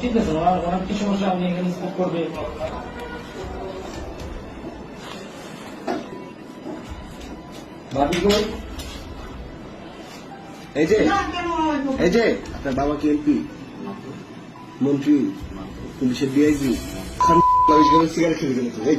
ঠিক আছে ওনার ওনার কি সমস্যা? আপনি এখানে স্কুপ করবে। এই যে এই যে আপনার বাবা কি এমপি? মন্ত্রী? পুলিশের ডিআইজি? খান সিগারেট খেলে তো এই।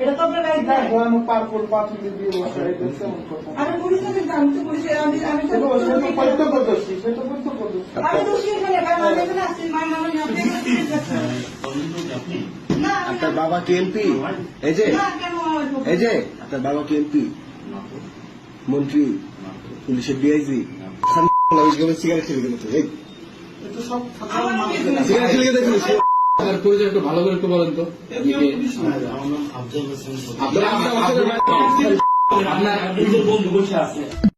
এটা তো আপনার রাইট না, নাই ভয়ানক পার্পল দিয়ে বসে রেখেছে এমন কথা। আমি পুলিশের আমি তো পুলিশে আমি আমি তো সে তো- সে তো কর্তব্যদর্শী, সে তো কর্তব্যদর্শী। আমি তো সেখানে কারণ আমি এখানে আসছি মায়ের নামে আপনি এখানে সিগারেট খাচ্ছেন। আপনি। না আপনার বাবা কি এমপি? এই যে। এই যে আপনার বাবা কি এমপি? মন্ত্রী পুলিশের ডিআইজি। খান সিগারেট খেলে গেল এই। এটা সব আমার সিগারেট খেলে গেলে আপনার পরিচয় একটু ভালো করে একটু বলেন তো। আপনার আপনার বন্ধু বসে আছে?